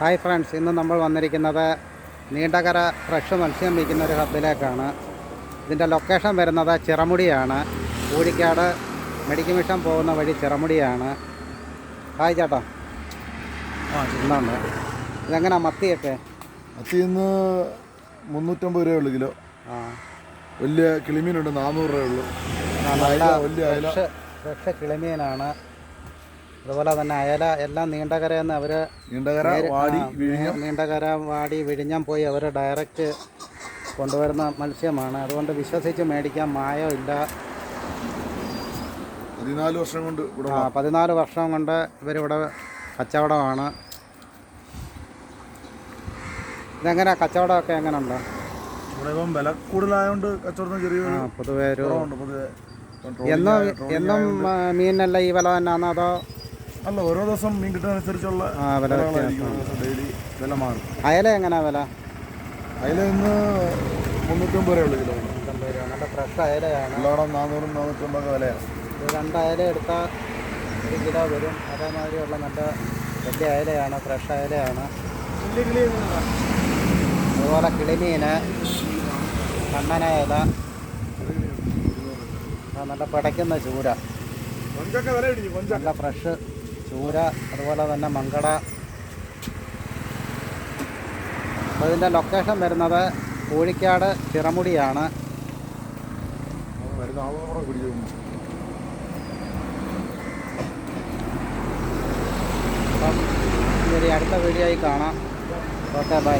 Hi friends ഇന്ന് നമ്മൾ വന്നിരിക്കുന്നത് നീണ്ടകര ഫ്രഷ് മത്സ്യം വിൽക്കുന്ന ഒരു ഹബിലേക്കാണ് ഇതിന്റെ ലൊക്കേഷൻ വരുന്നത് ചിറമുടിയാണ്. കൂഴിക്കാട് മെഡിക്കൽ മിഷൻ പോകുന്ന വഴി ചിറമുടിയാണ്. ഹായ് ചേട്ടാ. ആ എന്താണ്? ഇതെങ്ങനെയാ മത്തിയൊക്കെ? മത്തി ഇന്ന് മുന്നൂറ്റമ്പത് രൂപയേ ഉള്ളൂ കിലോ. ആ. വലിയ കിളിമീനുണ്ട് നാനൂറ് രൂപയേ ഉള്ളൂ. നല്ല വലിയ ഫ്രഷ് ഫ്രഷ് കിളിമീനാണ്. അതുപോലെ തന്നെ അയല എല്ലാം നീണ്ടകര എന്ന് അവർ നീണ്ടകര വാടി വിഴിഞ്ഞം. നീണ്ടകര വാടി വിഴിഞ്ഞം പോയി അവർ ഡയറക്റ്റ് കൊണ്ടുവരുന്ന മത്സ്യമാണ്. അതുകൊണ്ട് വിശ്വസിച്ച് മേടിക്കാൻ മായം ഇല്ല. പതിനാല് വർഷം കൊണ്ട് ആ, പതിനാല് വർഷം കൊണ്ട് ഇവരിവിടെ കച്ചവടമാണ്. ഇതെങ്ങനെ കച്ചവടമൊക്കെ എങ്ങനെയുണ്ട് ഇവിടെ ഇപ്പം വില കൂടുതലായതുകൊണ്ട് കച്ചവടം ചെറിയ പൊതുവേ ഒരു എന്നും എന്നും മീനല്ല ഈ വില തന്നെയാണോ അതോ അല്ല ഓരോ ദിവസം മീൻ കിട്ടുന്നതനുസരിച്ചുള്ള വില ഡെയിലി വില മാറും. അയല എങ്ങനെയാ വില? അയല ഇന്ന് മുന്നൂറ്റമ്പത് രൂപയേ കിലോ. നല്ല ഫ്രഷ് അയലയാണ്. എല്ലായിടം നാനൂറും നാനൂറ്റമ്പതൊക്കെ വിലയാണ് രണ്ട് അയല എടുത്താൽ ഒരു കിലോ വരും. അതേമാതിരിയുള്ള നല്ല വലിയ അയലയാണ് ഫ്രഷ് അയലയാണ്. അതുപോലെ കിളിമീന് കണ്ണന അയല. നല്ല പടയ്ക്കുന്ന ചൂര. നല്ല ഫ്രഷ് ചൂര അതുപോലെ തന്നെ മങ്കട. അപ്പോൾ ഇതിന്റെ ലൊക്കേഷൻ വരുന്നത് കോഴിക്കാട് ചിറമുടിയാണ്. അപ്പം ഒരു അടുത്ത വീഡിയോ ആയി കാണാം. Okay bye